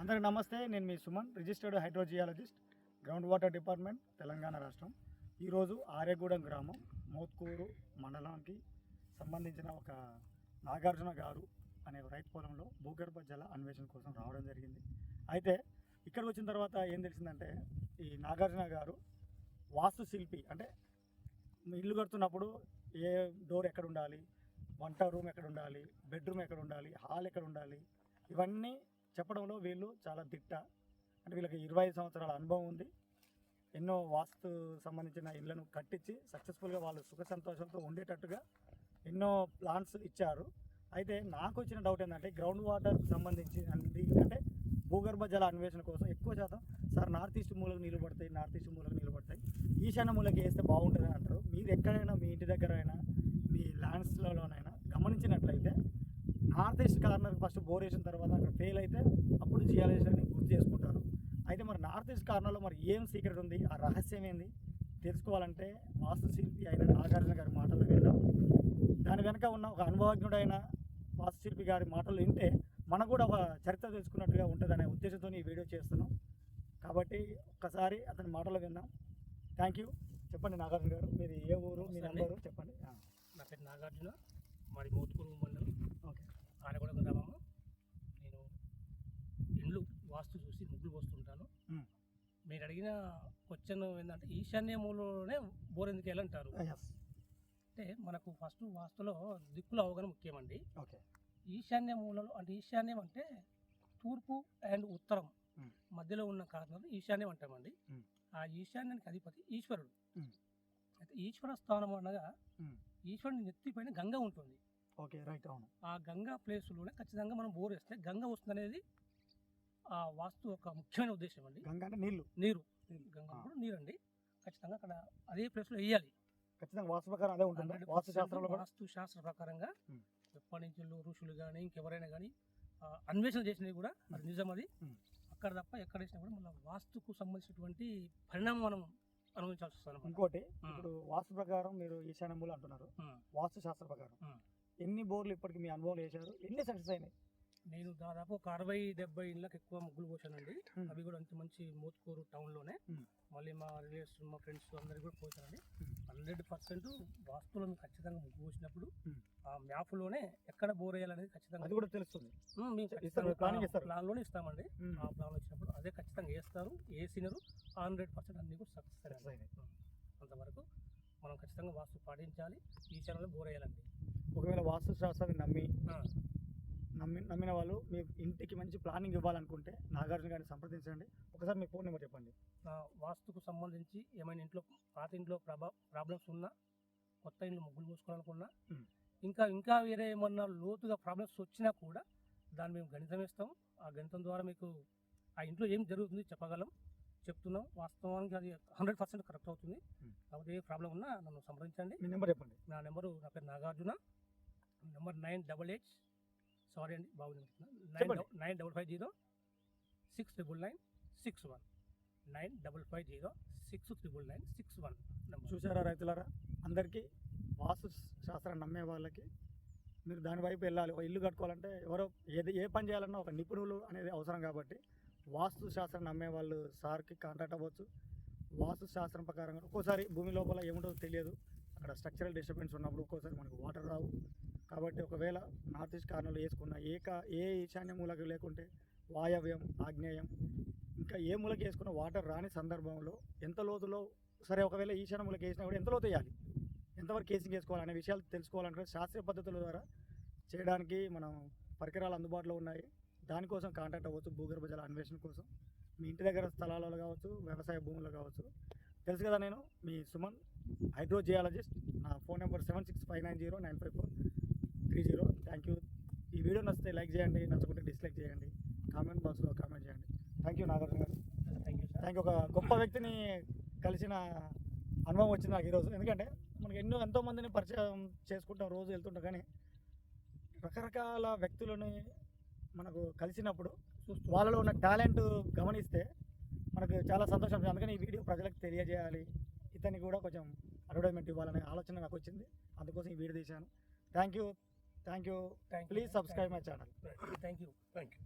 అందరికి నమస్తే నేను మీ Suman registered hydrogeologist ground water department Telangana రాష్ట్రం. ఈరోజు ఆర్యగూడెం గ్రామం మోత్కూరు మండలానికి సంబంధించిన ఒక నాగార్జున గారు అనే రైతు పొలంలో భూగర్భ జల అన్వేషణ కోసం రావడం జరిగింది. అయితే ఇక్కడ వచ్చిన తర్వాత ఏం తెలిసిందంటే ఈ నాగార్జున గారు వాస్తు శిల్పి అంటే ఇల్లు కడుతున్నప్పుడు ఏ డోర్ ఎక్కడ ఉండాలి వంట రూమ్ ఎక్కడ ఉండాలి బెడ్రూమ్ ఎక్కడ ఉండాలి హాల్ ఎక్కడ ఉండాలి ఇవన్నీ చెప్పడంలో వీళ్ళు చాలా దిట్ట. అంటే వీళ్ళకి ఇరవై ఐదు సంవత్సరాల అనుభవం ఉంది. ఎన్నో వాస్తు సంబంధించిన ఇళ్ళను కట్టించి సక్సెస్ఫుల్గా వాళ్ళు సుఖ సంతోషంతో ఉండేటట్టుగా ఎన్నో ప్లాన్స్ ఇచ్చారు. అయితే నాకు వచ్చిన డౌట్ ఏంటంటే గ్రౌండ్ వాటర్ సంబంధించి అంటే భూగర్భ జల అన్వేషణ కోసం ఎక్కువ శాతం సార్ నార్త్ ఈస్ట్ మూలకు నీళ్ళు పడతాయి నార్త్ ఈస్ట్ మూలకు నీళ్ళు పడతాయి. ఈశాన్య మూలకి వేస్తే బాగుంటుంది అంటారు. మీరు ఎక్కడైనా మీ ఇంటి దగ్గర అయినా మీ ల్యాండ్స్లలోనైనా గమనించినట్లయితే north east corner first bore వేసిన తర్వాత అక్కడ ఫెయిల్ అయితే అప్పుడు జియాలజీని గుర్తు చేసుకుంటారు. అయితే మరి నార్త్ ఈస్ట్ కార్నర్లో మరి ఏం సీక్రెట్ ఉంది? ఆ రహస్యం ఏంది? తెలుసుకోవాలంటే వాస్తు శిల్పి అయిన నాగార్జున గారి మాటలు విందాం. దాని వెనక ఉన్న ఒక అనుభవజ్ఞుడైన వాస్తుశిల్పి గారి మాటలు వింటే మనకు కూడా ఒక చరిత్ర తెలుసుకున్నట్టుగా ఉంటుందనే ఉద్దేశంతో ఈ వీడియో చేస్తున్నాం. కాబట్టి ఒక్కసారి అతని మాటలు విందాం. థ్యాంక్ యూ చెప్పండి నాగార్జున గారు మీది ఏ ఊరు మీ. నంబరు చెప్పండి. నా పేరు నాగార్జున మాది మోతుకూరు మండలం. ఓకే. ఆనగొండ గ్రామము నేను ఇండ్లు వాస్తు చూసి ముగ్గులు పోస్తుంటాను. మీరు అడిగిన క్వశ్చన్ ఏంటంటే ఈశాన్య మూలలోనే బోర్ ఎందుకు వెళ్ళంటారు ఎస్ అంటే మనకు ఫస్ట్ వాస్తులో దిక్కుల అవగాహన ముఖ్యమండి ఓకే ఈశాన్య మూలలో అంటే ఈశాన్యం అంటే తూర్పు అండ్ ఉత్తరం. మధ్యలో ఉన్న కారణం ఈశాన్యం అంటామండి. ఆ ఈశాన్యానికి అధిపతి ఈశ్వరుడు. అయితే ఈశ్వర స్థానం అనగా. ఈశ్వరుని నెత్తిపైన గంగ ఉంటుంది ఓకే రైట్ అవును ఆ గంగా ప్లేస్లోనే ఖచ్చితంగా మనం బోర్ వేస్తే గంగ వస్తుంది అనేది ఆ వాస్తు ఒక ముఖ్యమైన ఉద్దేశం అండి గంగ అంటే నీళ్ళు నీరు. గంగ. కూడా నీరు అండి ఖచ్చితంగా అక్కడ అదే ప్లేస్లో వేయాలి ఖచ్చితంగా వాస్తు ప్రకారం అదే ఉంటుంది 100% వాస్తు శాస్త్రంలో కూడా వాస్తు శాస్త్ర ప్రకారంగా. ఎప్పటి నుంచి ఋషులు కానీ ఇంకెవరైనా కానీ అన్వేషణ చేసినవి కూడా అది నిజం అది. అక్కడ తప్ప ఎక్కడ వేసినా కూడా మళ్ళీ వాస్తుకు సంబంధించినటువంటి పరిణామం మనం అనుభవించాల్సి వస్తుంది. ఇంకోటి. ఇప్పుడు వాస్తు ప్రకారం మీరు ఈశాన్యములు అంటున్నారు. వాస్తు శాస్త్ర ప్రకారం. ఎన్ని బోర్లు ఇప్పటికి మీ అనుభవం వేశారు ఎన్ని సక్సెస్ అయినాయి నేను దాదాపు ఒక అరవై డెబ్బై ఇళ్ళకి ఎక్కువ ముగ్గులు పోసానండి. అవి కూడా అంత మంచి మోత్కూరు టౌన్లోనే. మళ్ళీ మా రిలేటివ్స్ మా ఫ్రెండ్స్ అందరికి కూడా పోసానండి. హండ్రెడ్ పర్సెంట్ వాస్తులో మీకు ఖచ్చితంగా ముగ్గు పోసినప్పుడు. ఆ మ్యాప్లోనే ఎక్కడ బోర్ వేయాలనేది ఖచ్చితంగా అది కూడా తెలుస్తుంది. ప్లాన్లోనే ఇస్తామండి. ఆ ప్లాన్ వచ్చినప్పుడు అదే ఖచ్చితంగా వేస్తారు వేసినారు హండ్రెడ్ పర్సెంట్ అన్ని కూడా సక్సెస్. అంతవరకు మనం ఖచ్చితంగా వాస్తు పాటించాలి ఈ ఛానల్లో బోర్ వేయాలండి ఒకవేళ వాస్తు శాస్త్రాన్ని నమ్మి నమ్మి నమ్మిన వాళ్ళు మీ ఇంటికి మంచి ప్లానింగ్ ఇవ్వాలనుకుంటే నాగార్జున గారిని సంప్రదించండి. ఒకసారి మీ ఫోన్ నెంబర్ చెప్పండి. వాస్తుకు సంబంధించి ఏమైనా ఇంట్లో పాత ఇంట్లో ప్రభా ప్రాబ్లమ్స్ ఉన్నా కొత్త ఇంట్లో ముగ్గులు పోసుకోవాలనుకున్నా. ఇంకా ఇంకా వేరే ఏమన్నా లోతుగా ప్రాబ్లమ్స్ వచ్చినా కూడా దాన్ని మేము గణితం ఇస్తాం ఆ గణితం ద్వారా మీకు ఆ ఇంట్లో ఏం జరుగుతుంది చెప్పగలం. చెప్తున్నాం. వాస్తవానికి అది హండ్రెడ్ పర్సెంట్ కరెక్ట్ అవుతుంది. కాబట్టి ఏ ప్రాబ్లం ఉన్నా నన్ను సంప్రదించండి. మీ నెంబర్ చెప్పండి. నా నెంబరు నా పేరు Nagarjuna. Number nine double eight. Sorry అండి బాగుంది nine. Nine double five zero six triple nine six one. Nine double five zero six triple nine six one చూసారా రైతులారా? అందరికీ వాస్తు శాస్త్రాన్ని నమ్మే వాళ్ళకి మీరు దాని వైపు వెళ్ళాలి. ఒక ఇల్లు కట్టుకోవాలంటే ఎవరో ఏది ఏ పని చేయాలన్నా ఒక నిపుణులు అనేది అవసరం కాబట్టి వాస్తు శాస్త్రం నమ్మే వాళ్ళు సార్కి కాంటాక్ట్ అవ్వచ్చు. వాస్తు శాస్త్రం ప్రకారంగా ఒక్కోసారి భూమి లోపల ఏముంటుందో తెలియదు. అక్కడ స్ట్రక్చరల్ డిస్టర్బెన్స్ ఉన్నప్పుడు ఒక్కోసారి మనకు వాటర్ రావు. కాబట్టి ఒకవేళ నార్త్ ఈస్ట్ కార్నర్లో వేసుకున్న ఏక ఏ ఈశాన్య మూలకి లేకుంటే వాయవ్యం ఆగ్నేయం ఇంకా ఏ మూలకి వేసుకున్న వాటర్ రాని సందర్భంలో ఎంత లోతులో సరే ఒకవేళ ఈశాన్య మూలకి వేసినా కూడా ఎంత లోతు వేయాలి? ఎంతవరకు కేసింగ్ వేసుకోవాలనే విషయాలు తెలుసుకోవాలంటే శాస్త్రీయ పద్ధతుల ద్వారా చేయడానికి మనం పరికరాలు అందుబాటులో ఉన్నాయి. దానికోసం కాంటాక్ట్ అవ్వచ్చు భూగర్భ జల అన్వేషణ కోసం. మీ ఇంటి దగ్గర స్థలాలలో కావచ్చు వ్యవసాయ భూముల్లో కావచ్చు. తెలుసు కదా నేను మీ సుమన్ హైడ్రోజియాలజిస్ట్. నా phone number seven six five nine zero nine five four. Thank you ఈ వీడియో నచ్చితే లైక్ చేయండి నచ్చకుంటే డిస్లైక్ చేయండి. కామెంట్ బాక్స్లో కామెంట్ చేయండి. థ్యాంక్ యూ నాగార్జున గారు. థ్యాంక్ యూ థ్యాంక్ ఒక గొప్ప వ్యక్తిని కలిసిన అనుభవం వచ్చింది నాకు ఈరోజు. ఎందుకంటే మనకి ఎన్నో ఎంతో మందిని పరిచయం చేసుకుంటాం రోజు వెళ్తుంటాం. కానీ రకరకాల వ్యక్తులని మనకు కలిసినప్పుడు వాళ్ళలో ఉన్న టాలెంట్ గమనిస్తే మనకు చాలా సంతోషం. అందుకని ఈ వీడియో ప్రజలకు తెలియజేయాలి. ఇతన్ని కూడా కొంచెం అడ్వర్టైజ్మెంట్ ఇవ్వాలనే ఆలోచన నాకు వచ్చింది. అందుకోసం ఈ వీడియో తీశాను. Thank you Thank you. Thank you. Please subscribe my channel. Thank you. Thank you.